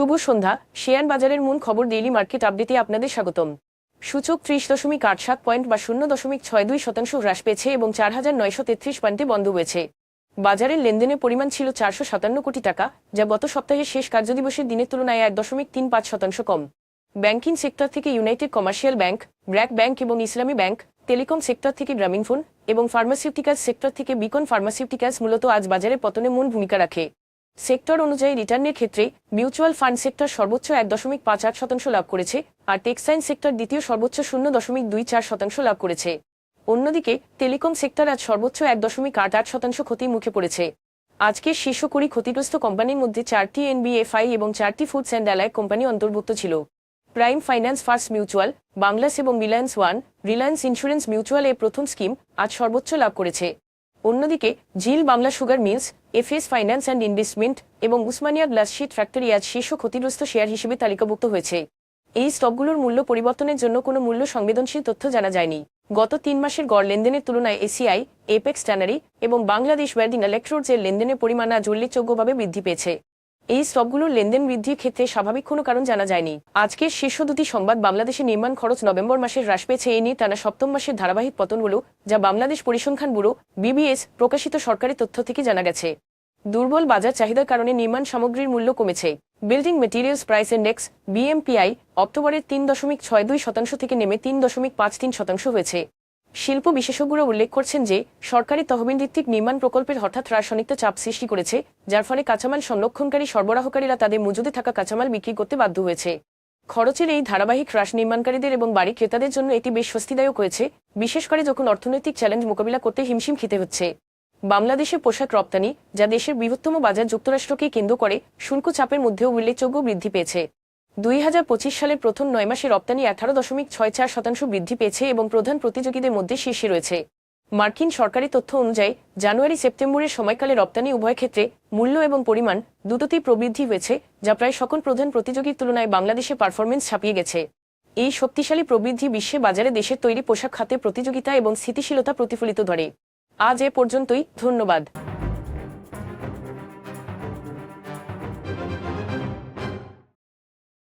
শুভ সন্ধ্যা share বাজারের মূল খবর ডেইলি মার্কেট আপডেটে আপনাদের স্বাগতম। সূচক ত্রিশ দশমিক আট সাত পয়েন্ট বা শূন্য দশমিক ছয় দুই শতাংশ হ্রাস পেয়েছে এবং চার হাজার নয়শো তেত্রিশ পয়েন্টে বন্ধ হয়েছে। বাজারের লেনদেনের পরিমাণ ছিল চারশো সাতান্ন কোটি টাকা, যা গত সপ্তাহের শেষ কার্যদিবসের দিনের তুলনায় এক দশমিক তিন পাঁচ শতাংশ কম। ব্যাংকিং সেক্টর থেকে United Commercial Bank BRAC Bank এবং ইসলামী ব্যাংক টেলিকম সেক্টর থেকে গ্রামীণফোন এবং ফার্মাসিউটিক্যালস সেক্টর থেকে বিকন ফার্মাসিউটিক্যালস মূলত আজ বাজারে পতনে মূল ভূমিকা রাখে। সেক্টর অনুযায়ী রিটার্নের ক্ষেত্রে মিউচুয়াল ফান্ড সেক্টর সর্বোচ্চ এক দশমিক পাঁচ আট শতাংশ লাভ করেছে আর টেক্সটাইল সেক্টর দ্বিতীয় সর্বোচ্চ শূন্য দশমিক দুই চার শতাংশ লাভ করেছে। অন্যদিকে, টেলিকম সেক্টর আজ সর্বোচ্চ এক দশমিক আট আট শতাংশ ক্ষতির মুখে পড়েছে। আজকের শীর্ষ কুড়ি ক্ষতিগ্রস্ত কোম্পানির মধ্যে চারটি এনবিএফআই এবং চারটি ফুডস অ্যান্ড অ্যালায় কোম্পানি অন্তর্ভুক্ত ছিল। প্রাইম ফাইন্যান্স, ফার্স্ট মিউচুয়াল বাংলাস এবং Reliance one, Reliance insurance mutual এর প্রথম স্কিম আজ সর্বোচ্চ লাভ করেছে। অন্যদিকে, Zeal Bangla sugar mills, FS finance and investment এবং উসমানিয়া গ্লাসশিট ফ্যাক্টরি আজ শীর্ষ ক্ষতিগ্রস্ত শেয়ার হিসেবে তালিকাভুক্ত হয়েছে। এই স্টকগুলোর মূল্য পরিবর্তনের জন্য কোনো মূল্য সংবেদনশীল তথ্য জানা যায়নি। গত তিন মাসের গড় লেনদেনের তুলনায় এসিআই, এপেক্স ট্যানারি এবং বাংলাদেশ ওয়েডিং ইলেকট্রোডস এর লেনদেনের পরিমাণ আজ উল্লেখযোগ্যভাবে বৃদ্ধি পেয়েছে। এই স্টকগুলোর লেনদেন বৃদ্ধির ক্ষেত্রে স্বাভাবিক কোনো কারণ জানা যায়নি। আজকের শীর্ষ দুটি সংবাদ বাংলাদেশের নির্মাণ খরচ নভেম্বর মাসের হ্রাস পেয়েছে এ নিয়ে টানা সপ্তম মাসের ধারাবাহিক পতন হল যা বাংলাদেশ পরিসংখ্যান ব্যুরো, বিবিএস, প্রকাশিত সরকারি তথ্য থেকে জানা গেছে। দুর্বল বাজার চাহিদার কারণে নির্মাণ সামগ্রীর মূল্য কমেছে। Building materials price index, BMPI, অক্টোবরের তিন দশমিক ছয় দুই শতাংশ থেকে নেমে তিন দশমিক পাঁচ তিন শতাংশ হয়েছে। শিল্প বিশেষজ্ঞরা উল্লেখ করছেন যে, সরকারি তহবিল ভিত্তিক নির্মাণ প্রকল্পের হঠাৎ হ্রাস অনেকটা চাপ সৃষ্টি করেছে, যার ফলে কাঁচামাল সংরক্ষণকারী সরবরাহকারীরা তাদের মজুদে থাকা কাঁচামাল বিক্রি করতে বাধ্য হয়েছে। খরচের এই ধারাবাহিক হ্রাস নির্মাণকারীদের এবং বাড়ি ক্রেতাদের জন্য এটি বেশ স্বস্তিদায়ক হয়েছে, বিশেষ করে যখন অর্থনৈতিক চ্যালেঞ্জ মোকাবিলা করতে হিমশিম খেতে হচ্ছে। বাংলাদেশে পোশাক রপ্তানি, যা দেশের বৃহত্তম বাজার যুক্তরাষ্ট্রকে কেন্দ্র করে, শুল্ক চাপের মধ্যেও উল্লেখযোগ্য বৃদ্ধি পেয়েছে। দুই হাজার পঁচিশ সালের প্রথম নয় মাসে রপ্তানি আঠারো দশমিক ছয় চার শতাংশ বৃদ্ধি পেয়েছে এবং প্রধান প্রতিযোগীদের মধ্যে শীর্ষে রয়েছে। মার্কিন সরকারি তথ্য অনুযায়ী, জানুয়ারি সেপ্টেম্বরের সময়কালে রপ্তানি উভয় ক্ষেত্রে মূল্য এবং পরিমাণ দুটোতেই প্রবৃদ্ধি হয়েছে, যা প্রায় সকল প্রধান প্রতিযোগীর তুলনায় বাংলাদেশে পারফরমেন্স ছাপিয়ে গেছে। এই শক্তিশালী প্রবৃদ্ধি বিশ্বে বাজারে দেশের তৈরি পোশাক খাতে প্রতিযোগিতা এবং স্থিতিশীলতা প্রতিফলিত ধরে। আজ এ পর্যন্তই, ধন্যবাদ।